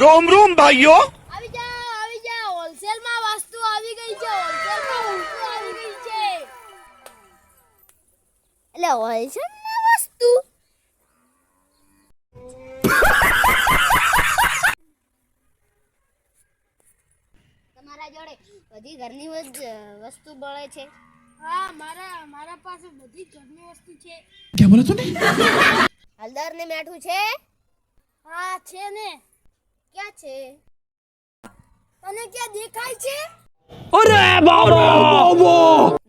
રોમ રોમ ભાઈઓ. આવી જાઓ આવી જાઓ. હોલસેલ વસ્તુ આવી ગઈ છે હોલસેલ વસ્તુ આવી ગઈ છે. એટલે હોલસેલ વસ્તુ. તમારા જોડે બધી ઘરની વસ્તુ બળે છે? હા મારા મારા પાસે બધી ઘરની વસ્તુ છે. કે બોલે તું ને? હળદર ને મીઠું છે? હા છે ને. ક્યાં છે? તને ક્યાં દેખાય છે? અરે બાબો!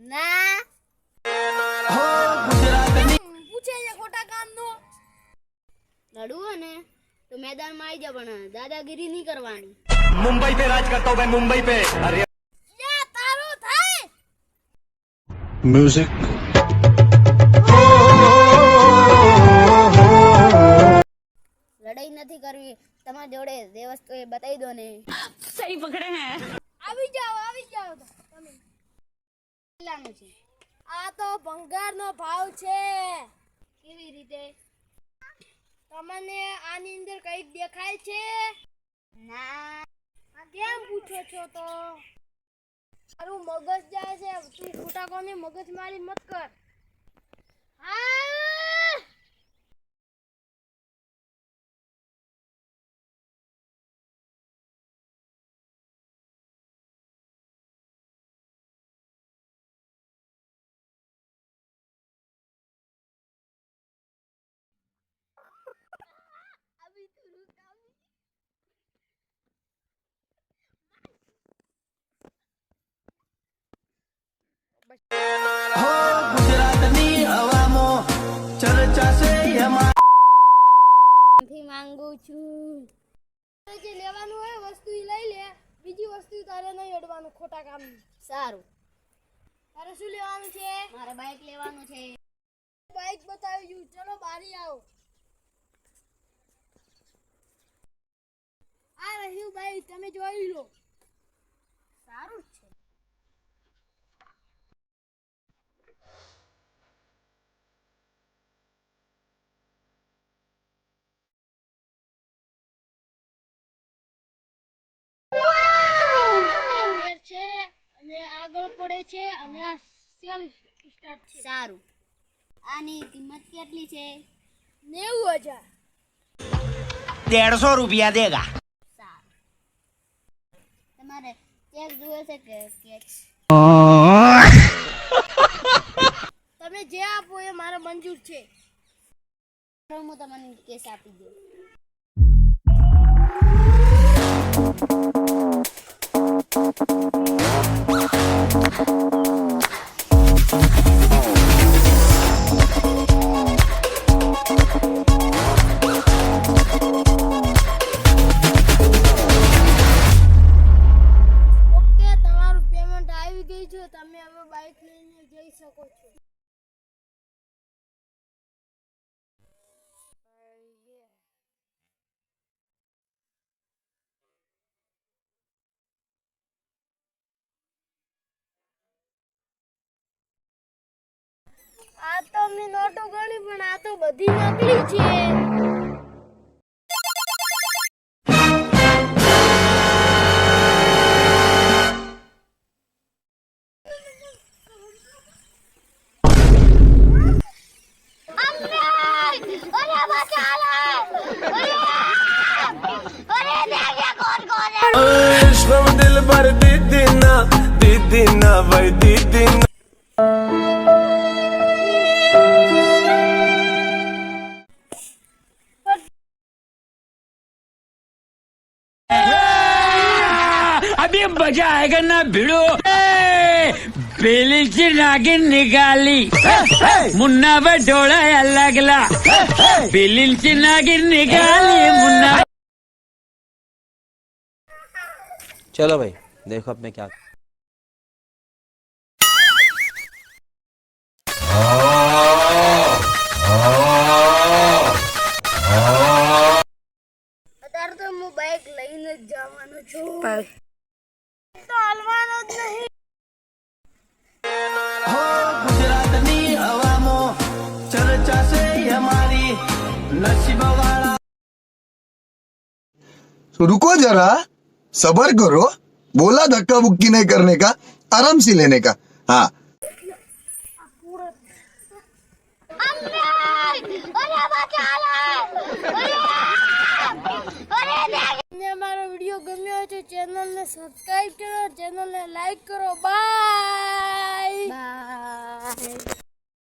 ના. પૂછે ખોટા કામ નો લડવું ને તો મેદાનમાં આવી જા પણ દાદાગીરી નહીં કરવાની. મુંબઈ મ્યુઝિક નથી કરવી. તમારા જોડે જે વસ્તુ એ બતાવી દો ને. સહી પકડે હે. આવી જાઓ આવી જાઓ. તમે કેટલાનું છે. આ તો ભંગારનો ભાવ છે. કેવી રીતે? તમને આની અંદર કંઈક દેખાય છે? ના. કેમ પૂછો છો તો? તારું મગજ જાય છે. તું ખોટા કોને મગજ મારી મત કર. હા? ગુજરાતની હવામાં ચર્ચા છે. એમાં માંગુ છું જે લેવાનું હોય વસ્તુ લઈ લે. બીજી વસ્તુ તારે નહીં અડવાનું ખોટા કામ. સારું. તારે શું લેવાનું છે? મારે બાઇક લેવાનું છે. બાઇક બતાવ્યું ચલો બારી આવો. આ રહ્યું બાઇક તમે જોઈ લો. સારું જ છે. પડે છે અને આ સેલ સ્ટાર્ટ છે. સારું. આની કિંમત કેટલી છે? નેવું હજાર. દેડસો રૂપિયા દેગા. તમારે ચેક જુએ છે કે કેચ તમે જે આપો એ મારે મંજૂર છે. હું તમને કેસ આપી દઉં. જઈ શકો છો. આ તો મેં નોટો ગણી પણ આ તો બધી નકલી છે. इश्क दिल भर दीदी ना दीदी ना भाई दीदी ना अभी मजा आएगा ना भिड़ो पेलीची नागिन निघाली मुन्ना डोळा लागला पेलीची नागिन निघाली मुन्ना चलो भाई देखो अब मैं क्या અત્યારે તો હું બાઇક લઈને જ જવાનો છું તો હાલવાનો જ નહીં ગુજરાતની હવામાં ચર્ચા છે અમારી નસીબ વાળા तो रुको जरा सबर करो बोला धक्का बुक्की नहीं करने का आराम से लेने का हाँ તમને અમારો વિડીયો ગમ્યો હોય તો ચેનલને સબસ્ક્રાઇબ કરો ચેનલને લાઈક કરો બાય બાય